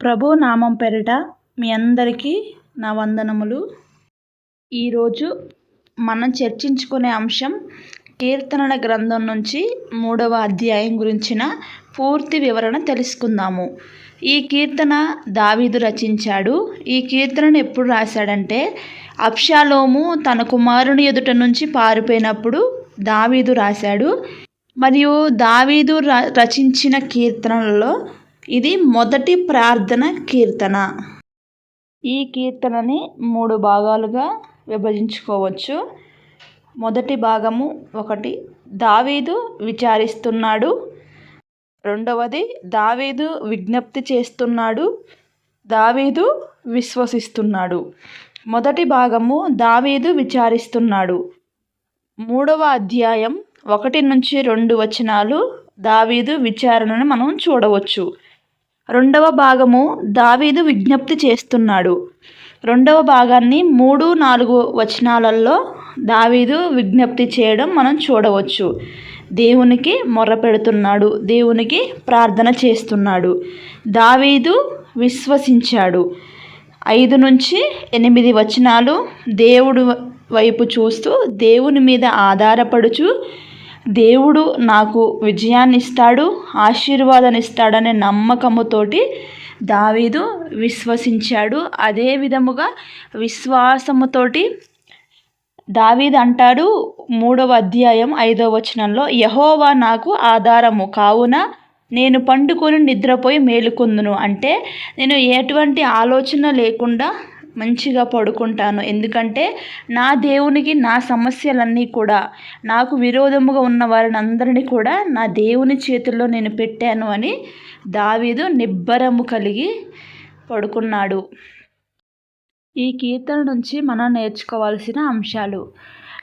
ప్రభు నామం పెరట మీ అందరికీ నా వందనములు. ఈరోజు మనం చర్చించుకునే అంశం కీర్తనల గ్రంథం నుంచి మూడవ అధ్యాయం గురించిన పూర్తి వివరణ తెలుసుకుందాము. ఈ కీర్తన దావీదు రచించాడు. ఈ కీర్తనను ఎప్పుడు రాశాడంటే అప్షాలోము తన కుమారుని ఎదుట నుంచి పారిపోయినప్పుడు దావీదు రాశాడు. మరియు దావీదు రచించిన కీర్తనలలో ఇది మొదటి ప్రార్థన కీర్తన. ఈ కీర్తనని మూడు భాగాలుగా విభజించుకోవచ్చు. మొదటి భాగము ఒకటి దావీదు విచారిస్తున్నాడు. రెండవది దావీదు విజ్ఞప్తి చేస్తున్నాడు. దావీదు విశ్వసిస్తున్నాడు. మొదటి భాగము దావీదు విచారిస్తున్నాడు. మూడవ అధ్యాయం ఒకటి నుంచి రెండు వచనాలు దావీదు విచారణను మనం చూడవచ్చు. రెండవ భాగము దావీదు విజ్ఞప్తి చేస్తున్నాడు. రెండవ భాగాన్ని మూడు నాలుగు వచనాలలో దావీదు విజ్ఞప్తి చేయడం మనం చూడవచ్చు. దేవునికి మొర్రపెడుతున్నాడు దేవునికి ప్రార్థన చేస్తున్నాడు. దావీదు విశ్వసించాడు. ఐదు నుంచి ఎనిమిది వచనాలు దేవుడు వైపు చూస్తూ దేవుని మీద ఆధారపడుచు దేవుడు నాకు విజయాన్ని ఇస్తాడు ఆశీర్వాదాన్ని ఇస్తాడనే నమ్మకముతోటి దావీదు విశ్వసించాడు. అదే విధముగా విశ్వాసముతోటి దావీద్ అంటాడు మూడవ అధ్యాయం ఐదవ వచనంలో యహోవా నాకు ఆధారము కావున నేను పండుకొని నిద్రపోయి మేలుకొందును. అంటే నేను ఎటువంటి ఆలోచన లేకుండా మంచిగా పడుకుంటాను. ఎందుకంటే నా దేవునికి నా సమస్యలన్నీ కూడా నాకు విరోధముగా ఉన్న వారిని అందరినీ కూడా నా దేవుని చేతుల్లో నేను పెట్టాను అని దావీదు నిబ్బరము కలిగి పడుకున్నాడు. ఈ కీర్తన నుంచి మనం నేర్చుకోవాల్సిన అంశాలు.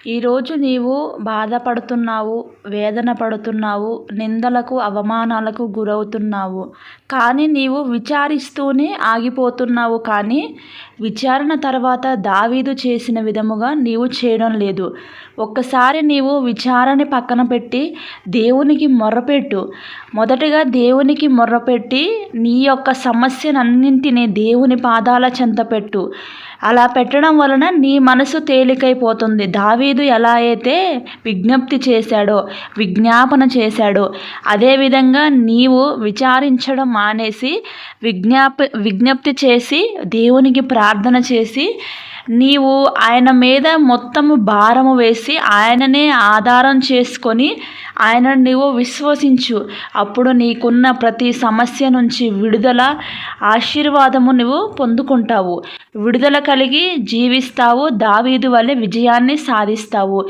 ఈరోజు నీవు బాధపడుతున్నావు వేదన పడుతున్నావు నిందలకు అవమానాలకు గురవుతున్నావు. కానీ నీవు విచారిస్తూనే ఆగిపోతున్నావు. కానీ విచారణ తర్వాత దావీదు చేసిన విధముగా నీవు చేయడం లేదు. ఒక్కసారి నీవు విచారణ పక్కన పెట్టి దేవునికి మొర్రపెట్టు. మొదటగా దేవునికి మొర్రపెట్టి నీ యొక్క సమస్యనన్నింటినీ దేవుని పాదాల చెంత పెట్టు. అలా పెట్టడం వలన నీ మనసు తేలికైపోతుంది. దావీ దావీదు ఎలా అయితే విజ్ఞప్తి చేశాడో విజ్ఞాపన చేశాడో అదేవిధంగా నీవు విచారించడం మానేసి విజ్ఞాప విజ్ఞప్తి చేసి దేవునికి ప్రార్థన చేసి నీవు ఆయన మీద మొత్తము భారము వేసి ఆయననే ఆధారం చేసుకొని ఆయన నీవు విశ్వసించు. అప్పుడు నీకున్న ప్రతి సమస్య నుంచి విడుదల ఆశీర్వాదము నువ్వు పొందుకుంటావు. విడుదల కలిగి జీవిస్తావు. దావీదు వల్లే విజయాన్ని సాధిస్తావు.